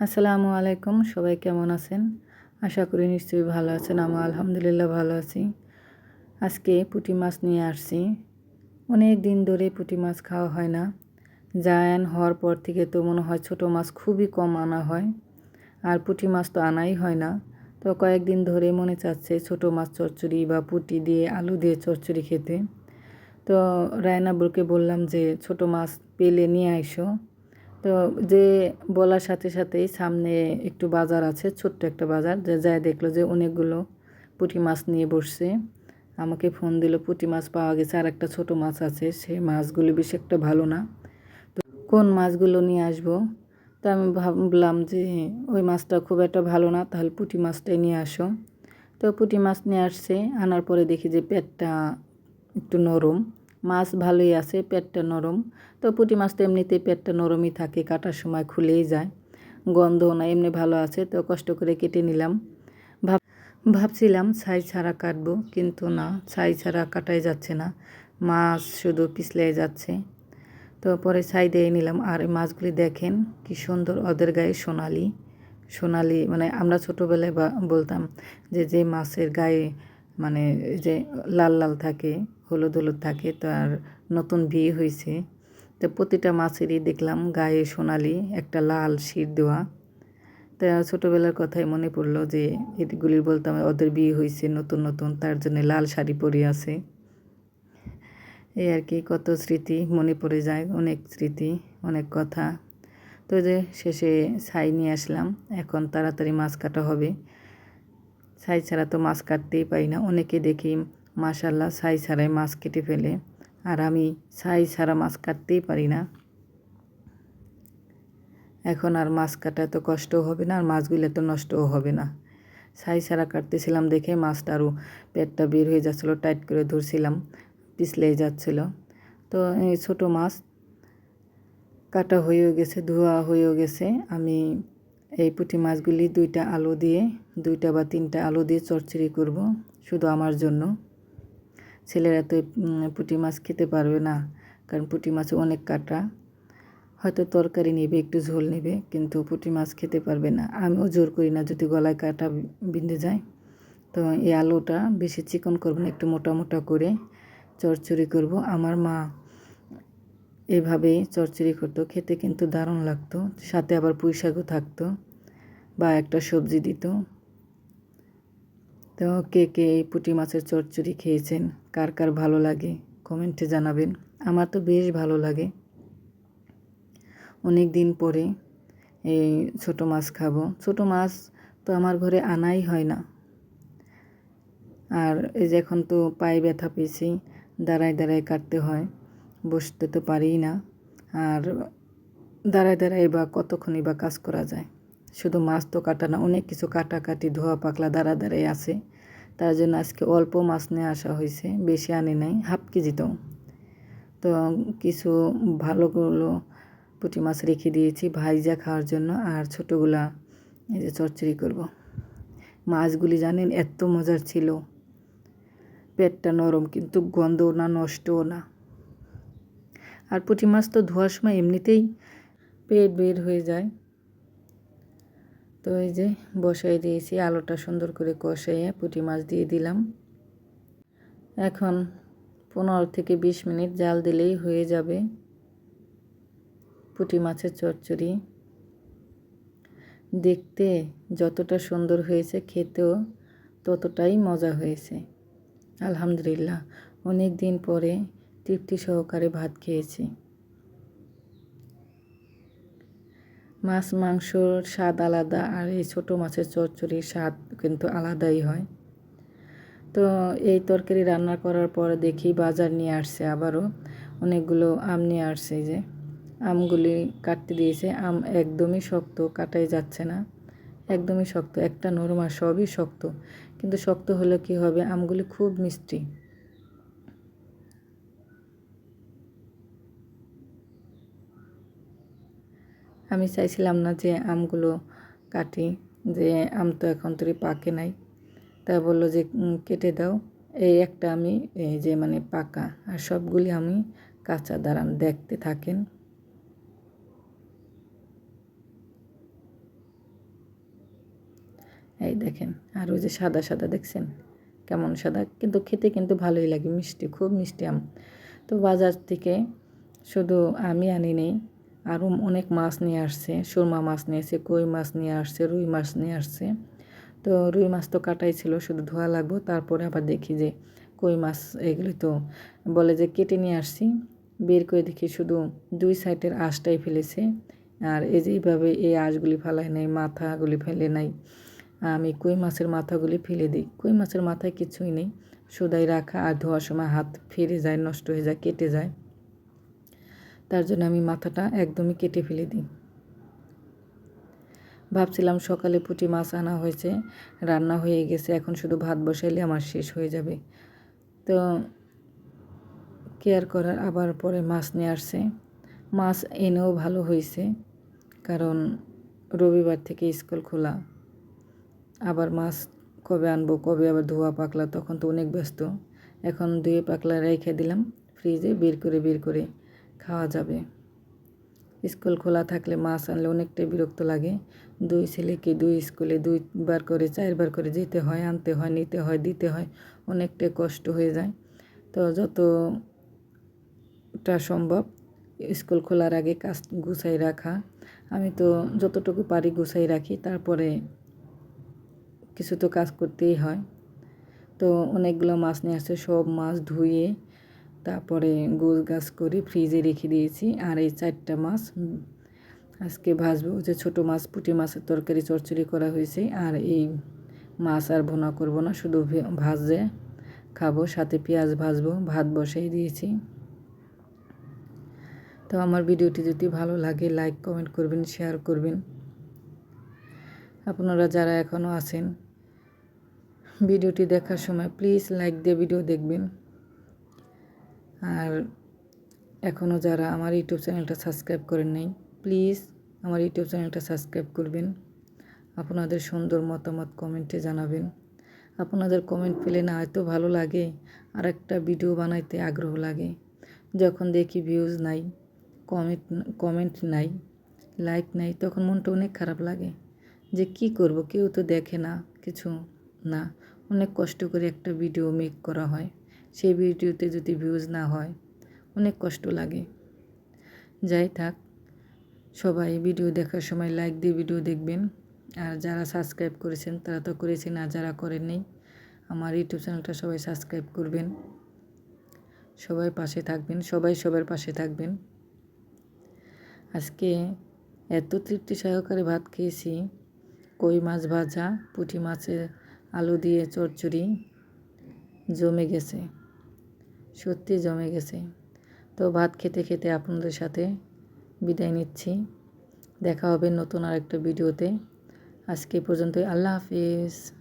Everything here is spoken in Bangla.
আসসালামু আলাইকুম, সবাই কেমন আছেন? আশা করি নিশ্চয়ই ভালো আছেন আমি আলহামদুলিল্লাহ ভালো আছি। আজকে পুঁটি মাছ নিয়ে আসছি। অনেক দিন ধরে পুঁটি মাছ খাওয়া হয় না। জায়ান হওয়ার পর থেকে তো মনে হয় ছোট মাছ খুবই কম আনা হয়। আর পুঁটি মাছ তো আনাই হয় না। তো কয়েকদিন ধরে মনে চাচ্ছে ছোট মাছ চচ্চড়ি বা পুঁটি দিয়ে আলু দিয়ে চচ্চড়ি খেতে। তো রায়নাবুরকে বললাম যে, ছোট মাছ পেলে নিয়ে আইসো। তো যে বলার সাথে সাথেই সামনে একটু বাজার আছে, ছোট্ট একটা বাজার, যে যায় দেখল যে অনেকগুলো পুঁটি মাছ নিয়ে বসছে। আমাকে ফোন দিল, পুঁটি মাছ পাওয়া গেছে আর একটা ছোটো মাছ আছে, সেই মাছগুলো বেশি একটা ভালো না। তো কোন মাছগুলো নিয়ে আসব? তো আমি ভাবলাম যে ওই মাছটা খুব একটা ভালো না, তাহলে পুঁটি মাছটাই নিয়ে আসো। তো পুঁটি মাছ নিয়ে আসছে, আনার পরে দেখি যে পেটটা একটু নরম। মাছ ভালোই আছে, পেটটা নরম। তো পুঁটি মাছ তো এমনিতেই পেটটা নরমই থাকে, কাটার সময় খুলেই যায়। গন্ধ না, এমনি ভালো আছে, তো কষ্ট করে কেটে নিলাম। ভাব ভাবছিলাম ছাই ছাড়া কাটবো, কিন্তু না, ছাই ছাড়া কাটাই যাচ্ছে না। মাছ শুধু পিছলে যাচ্ছে। তো পরে ছাই দিয়ে নিলাম, আর এই মাছগুলি দেখেন কি সুন্দর, ওদের গায়ে সোনালি। সোনালি মানে আমরা ছোটোবেলায় বলতাম যে যে মাছের গায়ে মানে যে লাল লাল থাকে হলুদ হলুদ থাকে তার নতুন বিয়ে হয়েছে তো প্রতিটা মাছেরই দেখলাম গায়ে সোনালি একটা লাল শির দেওয়া। তা ছোটোবেলার কথাই মনে পড়ল যে এগুলি বলতাম ওদের বিয়ে হয়েছে নতুন নতুন, তার জন্য লাল শাড়ি পরে আছে। এই আর কি, কত স্মৃতি মনে পড়ে যায়, অনেক স্মৃতি, অনেক কথা। তো যে শেষে ছাই নিয়ে আসলাম, এখন তাড়াতাড়ি মাছ কাটা হবে। ছাই ছাড়া তো মাছ কাটতেই পারি না, অনেকে দেখি মাশাল্লাহ ছাই ছাড়াই মাছ কেটে ফেলে। আর আমি ছাই ছাড়া মাছ কাটতেই পারি না। এখন আর মাছ কাটা এত কষ্টও হবে না, আর মাছগুলো এত নষ্টও হবে না। ছাই ছাড়া কাটতেছিলাম দেখে মাছটা আরও পেটটা বের হয়ে যাচ্ছিল, টাইট করে ধরছিলাম, পিছলেই যাচ্ছিল। তো এই ছোটো মাছ কাটা হয়েও গেছে, ধোয়া হয়েও গেছে। আমি এই পুঁটি মাছগুলি দুইটা আলু দিয়ে, দুইটা বা তিনটা আলু দিয়ে চচ্চড়ি করব, শুধু আমার জন্য। ছেলেরা তো পুঁটি মাছ খেতে পারবে না, কারণ পুঁটি মাছে অনেক কাটা। হয়তো তরকারি নেবে, একটু ঝোল নেবে, কিন্তু পুঁটি মাছ খেতে পারবে না। আমিও জোর করি না, যদি গলায় কাটা বিঁধে যায়। তো এই আলুটা বেশি চিকন করব না, একটু মোটা মোটা করে চরচড়ি করব। আমার মা এভাবেই চরচড়ি করতো, খেতে কিন্তু দারুণ লাগতো। সাথে আবার পুঁই শাকও থাকতো, বা একটা সবজি দিত। তো কে কে এই পুঁটি মাছের চচ্চড়ি খেয়েছেন? কার কার ভালো লাগে? কমেন্টে জানাবেন। আমার তো বেশ ভালো লাগে। অনেক দিন পরে এই ছোটো মাছ খাব। ছোটো মাছ তো আমার ঘরে আনাই হয় না। আর এই যে এখন তো পায়ে ব্যথা পেয়েছি, দাঁড়ায় দাঁড়ায় কাটতে হয়, বসতে তো পারি না। আর দাঁড়ায় দাঁড়ায় বা কতক্ষণই বা কাজ করা যায়। শুধু মাছ তো কাটা না, অনেক কিছু কাটাকাটি ধোয়া পাকলা দাঁড়া দাঁড়াই আছে। তার জন্য আজকে অল্প মাছ নিয়ে আসা হয়েছে, বেশি আনি নাই, হাফ কেজি তো। তো কিছু ভালোগুলো পুঁটি মাছ রেখে দিয়েছি ভাইজা খাওয়ার জন্য, আর ছোটোগুলা এই যে চচ্চড়ি করব। মাছগুলি জানেন এত মজার ছিল। পেটটা নরম কিন্তু গন্ধও না, নষ্টও না। আর পুঁটি মাছ তো ধোয়ার সময় এমনিতেই পেট বের হয়ে যায়। তো এই যে বসাই দিয়েছি, আলোটা সুন্দর করে কষাইয়ে পুঁটি মাছ দিয়ে দিলাম। এখন পনেরো থেকে বিশ মিনিট জাল দিলেই হয়ে যাবে পুঁটি মাছের চচ্চড়ি। দেখতে যতটা সুন্দর হয়েছে, খেতেও ততটাই মজা হয়েছে। আলহামদুলিল্লাহ, অনেক দিন পরে তৃপ্তি সহকারে ভাত খেয়েছি। মাছ, মাংসর স্বাদ আলাদা আর এই ছোটো মাছের চচ্চড়ির স্বাদ কিন্তু আলাদাই হয়। তো এই তরকারি রান্না করার পর দেখি বাজার নিয়ে আসছে আবারও। অনেকগুলো আম নিয়ে আসছে যে। আমগুলি কাটতে দিয়েছে। আম একদমই শক্ত, কাটাই যাচ্ছে না। একদমই শক্ত, একটা নরম সবই শক্ত। কিন্তু শক্ত হলে কি হবে? আমগুলি খুব মিষ্টি। আমি চাইছিলাম না যে আমগুলো কাটি, যে আম তো এখন তোরই পাকে নাই। তা বলল যে কেটে দাও। এই একটা আমি, এই যে মানে পাকা, আর সবগুলি আমি কাঁচা, দাঁড়ান, দেখতে থাকেন। এই দেখেন, আর ওই যে সাদা সাদা দেখছেন? কেমন সাদা? কিন্তু খেতে কিন্তু ভালোই লাগে, মিষ্টি, খুব মিষ্টি আম। তো বাজার থেকে শুধু আমি আনি নেই আরও অনেক মাছ নিয়ে আসছে, সুরমা মাছ নিয়ে আসছে, কই মাছ নিয়ে আসছে, রুই মাছ নিয়ে আসছে। তো রুই মাছ তো কাটাই ছিল, শুধু ধোয়া লাগবো, তারপরে আবার দেখি যে কই মাছ এগুলি তো বলে যে কেটে নিয়ে আসছি। বের করে দেখি শুধু দুই সাইডের আঁশটাই ফেলেছে। আর এই যে এইভাবে এই আঁশগুলি ফেলায় নাই, মাথাগুলি ফেলে নাই। আমি কই মাছের মাথাগুলি ফেলে দিই। কই মাছের মাথায় কিছুই নেই। সুদাই রাখা আর ধোয়ার সময় হাত ফিরে যায়, নষ্ট হয়ে যায়, কেটে যায়। তার জন্য আমি মাথাটা একদমই কেটে ফেলে দিই। ভাবছিলাম সকালে পুঁটি মাছ আনা হয়েছে, রান্না হয়ে গেছে, এখন শুধু ভাত বসাইলে আমার শেষ হয়ে যাবে। তো কেয়ার করার আবার পরে মাছ নিয়ে আসছে। মাছ এনেও ভালো হয়েছে, কারণ রবিবার থেকে স্কুল খোলা। আবার মাছ কবে আনব, কবে আবার ধোয়া পাকলা, তখন তো অনেক ব্যস্ত। এখন ধুয়ে পাকলা রেখে দিলাম, ফ্রিজে বের করে বের করে খাওয়া যাবে। স্কুল খোলা থাকলে মাছ আনলে অনেকটাই বিরক্ত লাগে। দুই ছেলেকে দুই স্কুলে দুইবার করে, চারবার করে যেতে হয়, আনতে হয়, নিতে হয়, দিতে হয়, অনেকটাই কষ্ট হয়ে যায়। তো যতটা সম্ভব স্কুল খোলার আগে কাজ গুছাই রাখা। আমি তো যতটুকু পারি গুছাই রাখি, তারপরে কিছু তো কাজ করতেই হয়। তো অনেকগুলো মাছ নিয়ে আসছে সব মাছ ধুয়ে তারপরে গোছ গাছ করে ফ্রিজে রেখে দিয়েছি আর এই চারটা মাছ আজকে ভাজবো। যে ছোটো মাছ, পুঁটি মাছের তরকারি চরচড়ি করা হয়েছে আর এই মাছ আর ভোনা করব না, শুধু ভাজে খাব, সাথে পেঁয়াজ ভাজবো, ভাত বসাই দিয়েছি। তো আমার ভিডিওটি যদি ভালো লাগে, লাইক, কমেন্ট করবেন, শেয়ার করবেন। আপনারা যারা এখনও আছেন, ভিডিওটি দেখার সময় প্লিজ লাইক দিয়ে ভিডিও দেখবেন। আর এখনও যারা আমার ইউটিউব চ্যানেলটা সাবস্ক্রাইব করেন নাই, প্লিজ আমার ইউটিউব চ্যানেলটা সাবস্ক্রাইব করবেন। আপনাদের সুন্দর মতামত কমেন্টে জানাবেন। আপনাদের কমেন্ট পেলে না এত ভালো লাগে আর একটা ভিডিও বানাইতে আগ্রহ লাগে। যখন দেখি ভিউজ নাই কমেন্ট কমেন্ট নাই লাইক নাই, তখন মনটা অনেক খারাপ লাগে। যে কি করব? কেউ তো দেখে না, কিছু না। অনেক কষ্ট করে একটা ভিডিও মেক করা হয়। সেই ভিডিওতে যদি ভিউজ না হয়, অনেক কষ্ট লাগে। যাই থাক, সবাই ভিডিও দেখার সময় লাইক দিয়ে ভিডিও দেখবেন। আর যারা সাবস্ক্রাইব করেছেন, তারা তো করেছেন, আর যারা করেননি আমার ইউটিউব চ্যানেলটা সবাই সাবস্ক্রাইব করবেন। সবাই পাশে থাকবেন, সবাই সবার পাশে থাকবেন। আজকে এত তৃপ্তি সহকারে ভাত খেয়েছি। কই মাছ ভাজা, পুঁটি মাছের আলু দিয়ে চচ্চড়ি জমে গেছে। সত্যি জমে গেছে। তো ভাত খেতে খেতে আপনাদের সাথে বিদায় নিচ্ছি। দেখা হবে নতুন আরেকটা ভিডিওতে। আজকে পর্যন্ত আল্লাহ হাফিজ।